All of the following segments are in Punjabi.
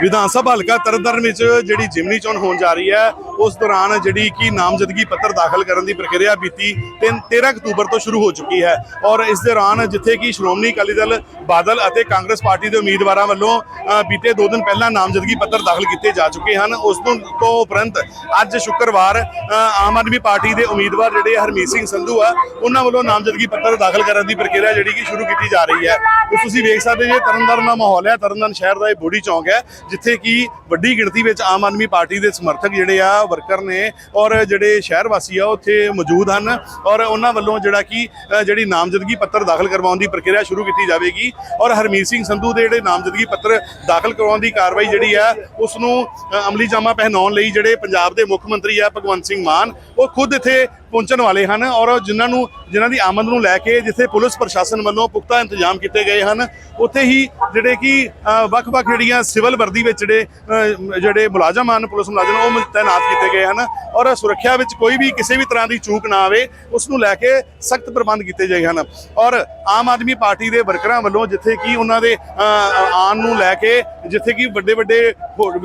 ਵਿਧਾਨ ਸਭਾ ਹਲਕਾ ਤਰਨਤਾਰਨ ਵਿੱਚ ਜਿਹੜੀ ਜਿਮਨੀ ਚੋਣ ਹੋਣ ਜਾ ਰਹੀ ਹੈ, ਉਸ ਦੌਰਾਨ ਜਿਹੜੀ ਕਿ ਨਾਮਜ਼ਦਗੀ ਪੱਤਰ ਦਾਖਲ ਕਰਨ ਦੀ ਪ੍ਰਕਿਰਿਆ ਬੀਤੀ ਤਿੰਨ- 13 ਅਕਤੂਬਰ ਤੋਂ ਸ਼ੁਰੂ ਹੋ ਚੁੱਕੀ ਹੈ ਔਰ ਇਸ ਦੌਰਾਨ ਜਿੱਥੇ ਕਿ ਸ਼੍ਰੋਮਣੀ ਅਕਾਲੀ ਦਲ ਬਾਦਲ ਅਤੇ ਕਾਂਗਰਸ ਪਾਰਟੀ ਦੇ ਉਮੀਦਵਾਰਾਂ ਵੱਲੋਂ ਬੀਤੇ 2 ਦਿਨ ਪਹਿਲਾਂ ਨਾਮਜ਼ਦਗੀ ਪੱਤਰ ਦਾਖਲ ਕੀਤੇ ਜਾ ਚੁੱਕੇ ਹਨ। ਉਸ ਤੋਂ ਉਪਰੰਤ ਅੱਜ ਸ਼ੁੱਕਰਵਾਰ ਆਮ ਆਦਮੀ ਪਾਰਟੀ ਦੇ ਉਮੀਦਵਾਰ ਜਿਹੜੇ ਹਰਮੀਤ ਸਿੰਘ ਸੰਧੂ ਆ, ਉਹਨਾਂ ਵੱਲੋਂ ਨਾਮਜ਼ਦਗੀ ਪੱਤਰ ਦਾਖਲ ਕਰਨ ਦੀ ਪ੍ਰਕਿਰਿਆ ਜਿਹੜੀ ਕਿ ਸ਼ੁਰੂ ਕੀਤੀ ਜਾ ਰਹੀ ਹੈ। ਤੇ ਤੁਸੀਂ ਵੇਖ ਸਕਦੇ ਜੇ, ਤਰਨਤਾਰਨ ਦਾ ਮਾਹੌਲ ਹੈ। ਤਰਨਤਾਰਨ ਸ਼ਹਿਰ ਦਾ ਇਹ ਬੋਡੀ ਚੌਂਕ ਹੈ, ਜਿੱਥੇ ਕਿ ਵੱਡੀ ਗਿਣਤੀ ਵਿੱਚ ਆਮ ਆਦਮੀ ਪਾਰਟੀ ਦੇ ਸਮਰਥਕ ਜਿਹੜੇ ਆ ਵਰਕਰ ਨੇ ਔਰ ਜਿਹੜੇ ਸ਼ਹਿਰ ਵਾਸੀ ਆ ਉੱਥੇ ਮੌਜੂਦ ਹਨ ਔਰ ਉਹਨਾਂ ਵੱਲੋਂ ਜਿਹੜਾ ਕਿ ਜਿਹੜੀ ਨਾਮਜ਼ਦਗੀ ਪੱਤਰ ਦਾਖਲ ਕਰਵਾਉਣ ਦੀ ਪ੍ਰਕਿਰਿਆ ਸ਼ੁਰੂ ਕੀਤੀ ਜਾਵੇਗੀ ਔਰ ਹਰਮੀਤ ਸਿੰਘ ਸੰਧੂ ਦੇ ਜਿਹੜੇ ਨਾਮਜ਼ਦਗੀ ਪੱਤਰ ਦਾਖਲ ਕਰਵਾਉਣ ਦੀ ਕਾਰਵਾਈ ਜਿਹੜੀ ਆ ਉਸ ਨੂੰ ਅਮਲੀ ਜਾਮਾ ਪਹਿਨਾਉਣ ਲਈ ਜਿਹੜੇ ਪੰਜਾਬ ਦੇ ਮੁੱਖ ਮੰਤਰੀ ਆ, ਭਗਵੰਤ ਸਿੰਘ ਮਾਨ, ਉਹ ਖੁਦ ਇੱਥੇ ਪਹੁੰਚਣ ਵਾਲੇ ਹਨ ਔਰ ਜਿਨ੍ਹਾਂ ਨੂੰ ਜਿਨ੍ਹਾਂ ਦੀ ਆਮਦ ਨੂੰ ਲੈ ਕੇ ਜਿੱਥੇ ਪੁਲਿਸ ਪ੍ਰਸ਼ਾਸਨ ਵੱਲੋਂ ਪੁਖਤਾ ਇੰਤਜ਼ਾਮ ਕੀਤੇ ਗਏ ਹਨ ਉੱਥੇ ਹੀ ਜਿਹੜੇ ਕਿ ਵੱਖ-ਵੱਖ ਜਿਹੜੀਆਂ ਸਿਵਲ ਵਰਦੀ ਵਿੱਚ ਜਿਹੜੇ ਜਿਹੜੇ ਮੁਲਾਜ਼ਮ ਹਨ ਪੁਲਿਸ ਮੁਲਾਜ਼ਮ ਉਹ ਤਾਇਨਾਤ ਕੀਤੇ ਗਏ ਹਨ ਔਰ ਸੁਰੱਖਿਆ ਵਿੱਚ ਕੋਈ ਵੀ ਕਿਸੇ ਵੀ ਤਰ੍ਹਾਂ ਦੀ ਚੂਕ ਨਾ ਆਵੇ ਉਸ ਨੂੰ ਲੈ ਕੇ ਸਖਤ ਪ੍ਰਬੰਧ ਕੀਤੇ ਗਏ ਹਨ ਔਰ ਆਮ ਆਦਮੀ ਪਾਰਟੀ ਦੇ ਵਰਕਰਾਂ ਵੱਲੋਂ ਜਿੱਥੇ ਕਿ ਉਹਨਾਂ ਦੇ ਅ, ਆਉਣ ਨੂੰ ਲੈ ਕੇ ਜਿੱਥੇ ਕਿ ਵੱਡੇ ਵੱਡੇ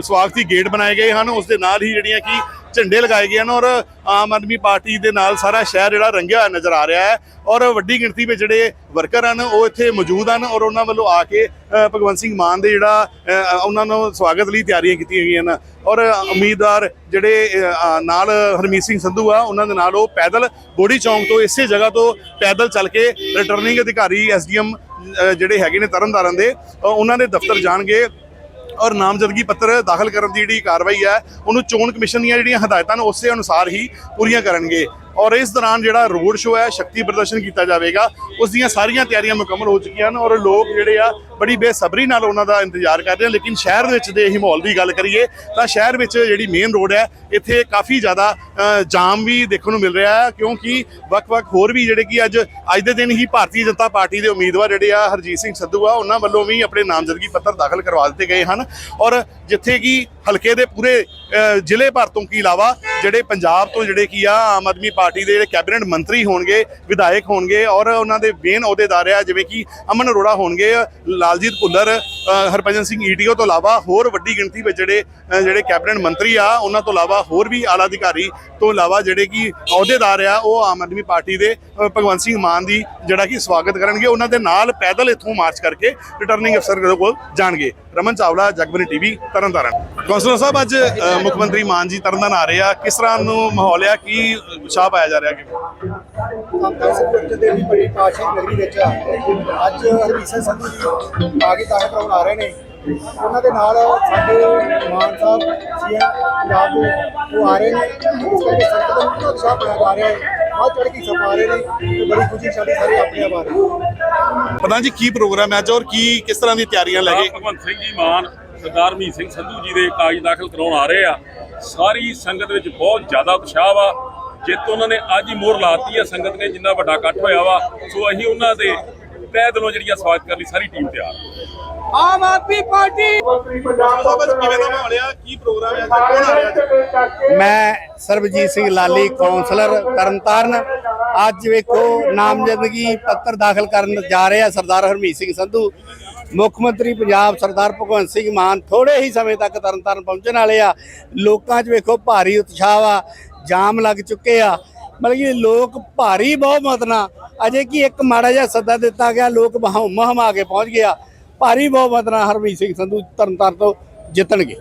ਸਵਾਗਤੀ ਗੇਟ ਬਣਾਏ ਗਏ ਹਨ ਉਸ ਦੇ ਨਾਲ ਹੀ ਜਿਹੜੀਆਂ ਕਿ ਝੰਡੇ ਲਗਾਏ ਗਏ ਹਨ ਔਰ ਆਮ ਆਦਮੀ ਪਾਰਟੀ ਦੇ ਨਾਲ ਸਾਰਾ ਸ਼ਹਿਰ ਜਿਹੜਾ ਰੰਗਿਆ ਹੋਇਆ ਨਜ਼ਰ ਆ ਰਿਹਾ ਹੈ ਔਰ ਵੱਡੀ ਗਿਣਤੀ ਵਿੱਚ ਜਿਹੜੇ ਵਰਕਰ ਹਨ ਉਹ ਇੱਥੇ ਮੌਜੂਦ ਹਨ ਔਰ ਉਹਨਾਂ ਵੱਲੋਂ ਆ ਕੇ ਭਗਵੰਤ ਸਿੰਘ ਮਾਨ ਦੇ ਜਿਹੜਾ ਉਹਨਾਂ ਨੂੰ ਸਵਾਗਤ ਲਈ ਤਿਆਰੀਆਂ ਕੀਤੀਆਂ ਗਈਆਂ ਹਨ ਔਰ ਉਮੀਦਵਾਰ ਜਿਹੜੇ ਨਾਲ ਹਰਮੀਤ ਸਿੰਘ ਸੰਧੂ ਆ, ਉਹਨਾਂ ਦੇ ਨਾਲ ਉਹ ਪੈਦਲ ਬੋੜੀ ਚੌਂਕ ਤੋਂ ਇਸੇ ਜਗ੍ਹਾ ਤੋਂ ਪੈਦਲ ਚੱਲ ਕੇ ਰਿਟਰਨਿੰਗ ਅਧਿਕਾਰੀ ਐਸਡੀਐਮ ਜਿਹੜੇ ਹੈਗੇ ਨੇ ਤਰਨਤਾਰਨ ਦੇ ਉਹਨਾਂ ਦੇ ਦਫ਼ਤਰ ਜਾਣਗੇ। ਔਰ ਨਾਮਜ਼ਦਗੀ ਪੱਤਰ ਦਾਖਲ ਕਰਨ ਦੀ ਜਿਹੜੀ ਕਾਰਵਾਈ ਹੈ, ਉਹਨੂੰ ਚੋਣ ਕਮਿਸ਼ਨ ਦੀਆਂ ਜਿਹੜੀਆਂ ਹਦਾਇਤਾਂ ਨੇ, ਉਸੇ ਅਨੁਸਾਰ ਹੀ ਪੂਰੀਆਂ ਕਰਨਗੇ। ਔਰ ਇਸ ਦੌਰਾਨ ਜਿਹੜਾ ਰੋਡ ਸ਼ੋਅ ਹੈ, ਸ਼ਕਤੀ ਪ੍ਰਦਰਸ਼ਨ ਕੀਤਾ ਜਾਵੇਗਾ। ਉਸ ਦੀਆਂ ਸਾਰੀਆਂ ਤਿਆਰੀਆਂ ਮੁਕੰਮਲ ਹੋ ਚੁੱਕੀਆਂ ਹਨ ਔਰ ਲੋਕ ਜਿਹੜੇ ਆ, ਬੜੀ ਬੇਸਬਰੀ ਨਾਲ ਉਹਨਾਂ ਦਾ ਇੰਤਜ਼ਾਰ ਕਰ ਰਹੇ ਹਨ। ਲੇਕਿਨ ਸ਼ਹਿਰ ਵਿੱਚ ਦੇ ਹੀ ਮਾਹੌਲ ਦੀ ਗੱਲ ਕਰੀਏ, ਤਾਂ ਸ਼ਹਿਰ ਵਿੱਚ ਜਿਹੜੀ ਮੇਨ ਰੋਡ ਹੈ, ਇੱਥੇ ਕਾਫੀ ਜ਼ਿਆਦਾ ਜਾਮ ਵੀ ਦੇਖਣ ਨੂੰ ਮਿਲ ਰਿਹਾ ਹੈ। ਕਿਉਂਕਿ ਵੱਖ-ਵੱਖ ਹੋਰ ਵੀ ਜਿਹੜੇ ਕਿ ਅੱਜ ਅੱਜ ਦੇ ਦਿਨ ਹੀ ਭਾਰਤੀ ਜਨਤਾ ਪਾਰਟੀ ਦੇ ਉਮੀਦਵਾਰ ਜਿਹੜੇ ਆ, ਹਰਜੀਤ ਸਿੰਘ ਸਿੱਧੂ ਆ, ਉਹਨਾਂ ਵੱਲੋਂ ਵੀ ਆਪਣੇ ਨਾਮਜ਼ਦਗੀ ਪੱਤਰ ਦਾਖਲ ਕਰਵਾ ਦਿੱਤੇ ਗਏ ਹਨ। ਔਰ ਜਿੱਥੇ ਕਿ ਹਲਕੇ ਦੇ ਪੂਰੇ ਜ਼ਿਲ੍ਹੇ ਭਰ ਤੋਂ ਕੀ ਇਲਾਵਾ ਜਿਹੜੇ ਪੰਜਾਬ ਤੋਂ ਜਿਹੜੇ ਕੀ ਆ, ਆਮ ਆਦਮੀ ਪਾਰਟੀ ਦੇ ਜਿਹੜੇ ਕੈਬਨਿਟ ਮੰਤਰੀ ਹੋਣਗੇ, ਵਿਧਾਇਕ ਹੋਣਗੇ ਔਰ ਉਹਨਾਂ ਦੇ ਮੇਨ ਅਹੁਦੇਦਾਰ ਆ, ਜਿਵੇਂ ਕਿ ਅਮਨ ਅਰੋੜਾ ਹੋਣਗੇ, ਲਾਲਜੀਤ ਭੁੱਲਰ ਹਰਭਜਨ ਸਿੰਘ ਈਟੀਓ ਤੋਂ ਇਲਾਵਾ ਹੋਰ ਵੱਡੀ ਗਿਣਤੀ ਵਿੱਚ ਜਿਹੜੇ ਜਿਹੜੇ ਕੈਬਨਿਟ ਮੰਤਰੀ ਆ, ਉਹਨਾਂ ਤੋਂ ਇਲਾਵਾ ਹੋਰ ਵੀ ਆਲਾ ਅਧਿਕਾਰੀ ਤੋਂ ਇਲਾਵਾ ਜਿਹੜੇ ਕਿ ਅਹੁਦੇਦਾਰ ਆ, ਉਹ ਆਮ ਆਦਮੀ ਪਾਰਟੀ ਦੇ ਭਗਵੰਤ ਸਿੰਘ ਮਾਨ ਦੀ ਜਿਹੜਾ ਕਿ ਸਵਾਗਤ ਕਰਨਗੇ, ਉਹਨਾਂ ਦੇ ਨਾਲ ਪੈਦਲ ਇੱਥੋਂ ਮਾਰਚ ਕਰਕੇ ਰਿਟਰਨਿੰਗ ਅਫਸਰ ਕੋਲ ਜਾਣਗੇ। ਰਮਨ ਚਾਵਲਾ ਜਗਬਨੀ ਟੀਵੀ ਤਰਨਤਾਰਨ। ਕੌਂਸਲਰ ਸਾਹਿਬ ਅੱਜ ਅ, ਮੁੱਖ ਮੰਤਰੀ ਮਾਨ ਜੀ ਤਰਨਤਾਰਨ ਆ ਰਹੇ ਆ। ਕਿਸ ਤਰ੍ਹਾਂ ਨੂੰ ਮਾਹੌਲ ਆ? ਕੀ ਉਤਸ਼ਾਹ ਪਾਇਆ ਜਾ ਰਿਹਾ ਕਿ ਅੰਦਰ ਸਿੱਖ ਦੇ ਵੀ ਬੜੀ ਪਾਸ਼ੀ ਨਗਰੀ ਵਿੱਚ ਅੱਜ ਹਰਮੀਤ ਸਿੰਘ ਸੰਧੂ ਜੀ ਆ ਕੇ ਦਾਖਲ ਕਰਾਉਣ ਆ ਰਹੇ ਨੇ। ਉਹਨਾਂ ਦੇ ਨਾਲ ਸਾਡੇ ਮਾਨ ਸਾਹਿਬ ਸੀਐਮ ਪੰਜਾਬ ਦੇ ਉਹ ਆ ਰਹੇ ਨੇ। ਇਸ ਕਰਕੇ ਸੰਗਤ ਦਾ ਬਹੁਤ ਉਤਸ਼ਾਹ ਪਾਇਆ ਜਾ ਰਿਹਾ ਹੈ। ਬਹੁਤ ਚੜ੍ਹ ਕੇ ਸਭ ਆ ਰਹੇ ਨੇ ਤੇ ਬੜੀ ਖੁਸ਼ੀ ਸਾਡੀ ਸਾਰੇ ਆਪਣੇ ਆਪ ਆ ਰਹੇ ਨੇ ਪਤਾ ਜੀ ਕੀ ਪ੍ਰੋਗਰਾਮ ਹੈ ਅੱਜ ਔਰ ਕੀ ਕਿਸ ਤਰ੍ਹਾਂ ਦੀ ਤਿਆਰੀਆਂ ਲੈ ਭਗਵੰਤ ਸਿੰਘ ਜੀ ਮਾਨ ਸਰਦਾਰ ਮੀਤ ਸਿੰਘ ਸੰਧੂ ਜੀ ਦੇ ਕਾਗਜ਼ ਦਾਖਲ ਕਰਾਉਣ ਆ ਰਹੇ ਆ। ਸਾਰੀ ਸੰਗਤ ਵਿੱਚ ਬਹੁਤ ਜ਼ਿਆਦਾ ਉਤਸ਼ਾਹ ਵਾ। ਜਿੱਤ ਉਹਨਾਂ ਨੇ ਅੱਜ ਹੀ ਮੋਹਰ ਲਾਤੀ ਆ ਸੰਗਤ ਨੇ ਜਿੰਨਾ ਵੱਡਾ ਇਕੱਠ ਹੋਇਆ ਵਾ ਸੋ ਅਸੀਂ ਉਹਨਾਂ ਦੇ ਤਹਿ ਦਿਲੋਂ ਜਿਹੜੀ ਆ ਸਵਾਗਤ ਕਰਨ ਲਈ ਸਾਰੀ ਟੀਮ ਤਿਆਰ। ਆਮ ਆਦਮੀ ਪਾਰਟੀ। ਸਾਹਿਬ ਅੱਜ ਕਿਵੇਂ ਦਾ ਮਾਹੌਲ ਆ? ਕੀ ਪ੍ਰੋਗਰਾਮ ਹੈ? ਅੱਜ ਕੌਣ ਆ ਰਿਹਾ? ਅੱਜ ਮੈਂ ਸਰਬਜੀਤ ਸਿੰਘ ਲਾਲੀ ਕਾਉਂਸਲਰ ਤਰਨਤਾਰਨ। ਅੱਜ ਵੇਖੋ ਨਾਮਜ਼ਦਗੀ ਪੱਤਰ ਦਾਖਲ ਕਰਨ ਜਾ ਰਹੇ ਆ ਸਰਦਾਰ ਹਰਮੀਤ ਸਿੰਘ ਸੰਧੂ। ਮੁੱਖ ਮੰਤਰੀ ਪੰਜਾਬ ਸਰਦਾਰ ਭਗਵੰਤ ਸਿੰਘ ਮਾਨ ਥੋੜੇ ਹੀ ਸਮੇਂ ਤੱਕ ਤਰਨਤਾਰਨ ਪਹੁੰਚਣ ਵਾਲੇ ਆ। ਲੋਕਾਂ 'ਚ ਵੇਖੋ ਭਾਰੀ ਉਤਸ਼ਾਹ ਆ ਜਾਮ ਲੱਗ ਚੁੱਕੇ ਆ। ਮਤਲਬ ਕਿ ਲੋਕ ਭਾਰੀ ਬਹੁਮਤ ਨਾਲ ਅਜੇ ਕੀ ਇੱਕ ਮਾੜਾ ਜਿਹਾ ਸੱਦਾ ਦਿੱਤਾ ਗਿਆ ਲੋਕ ਹਮ ਹਮਾ ਕੇ ਪਹੁੰਚ ਗਿਆ ਭਾਰੀ ਬਹੁਮਤ ਨਾਲ ਹਰਮੀਤ ਸਿੰਘ ਸੰਧੂ ਤਰਨਤਾਰਨ ਤੋਂ ਜਿੱਤਣਗੇ।